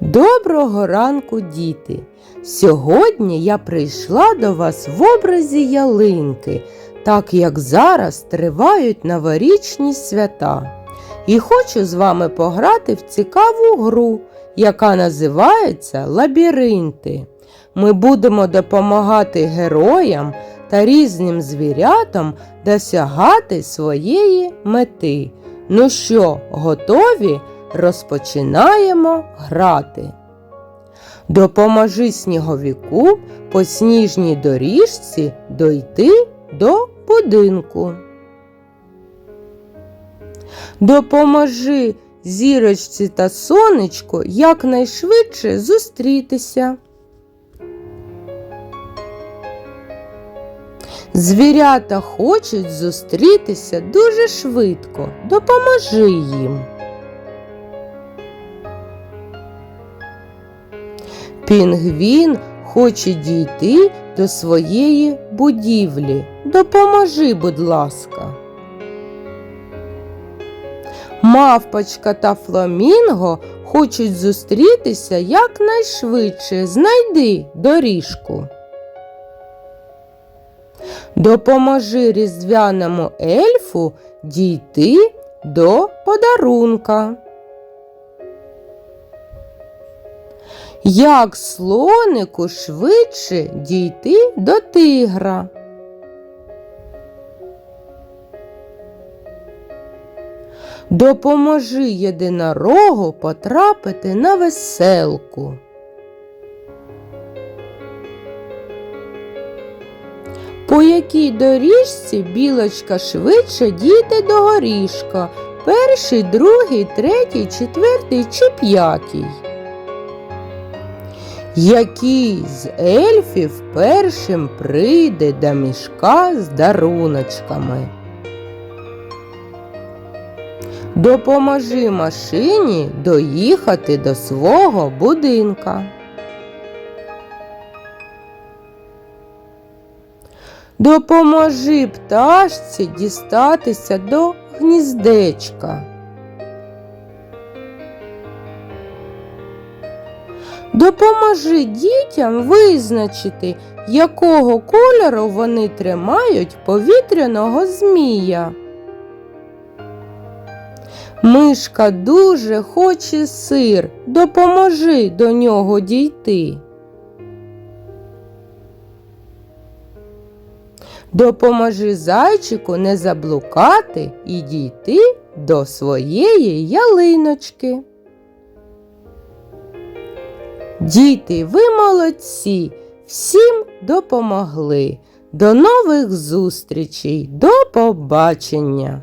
Доброго ранку, діти! Сьогодні я прийшла до вас в образі ялинки, так як зараз тривають новорічні свята. І хочу з вами пограти в цікаву гру, яка називається Лабіринти. Ми будемо допомагати героям та різним звірятам досягати своєї мети. Ну що, готові? Розпочинаємо грати. Допоможи сніговіку по сніжній доріжці дойти до будинку. Допоможи зірочці та сонечку якнайшвидше зустрітися. Звірята хочуть зустрітися дуже швидко. Допоможи їм. Пінгвін хоче дійти до своєї будівлі. Допоможи, будь ласка. Мавпочка та фламінго хочуть зустрітися якнайшвидше. Знайди доріжку. Допоможи різдвяному ельфу дійти до подарунка. Як слонику швидше дійти до тигра? Допоможи єдинорогу потрапити на веселку. По якій доріжці білочка швидше дійде до горішка? Перший, другий, третій, четвертий чи п'ятий? Який з ельфів першим прийде до мішка з даруночками? Допоможи машині доїхати до свого будинка. Допоможи пташці дістатися до гніздечка. Допоможи дітям визначити, якого кольору вони тримають повітряного змія. Мишка дуже хоче сир, допоможи до нього дійти. Допоможи зайчику не заблукати і дійти до своєї ялиночки. Діти, ви молодці, всім допомогли. До нових зустрічей, до побачення!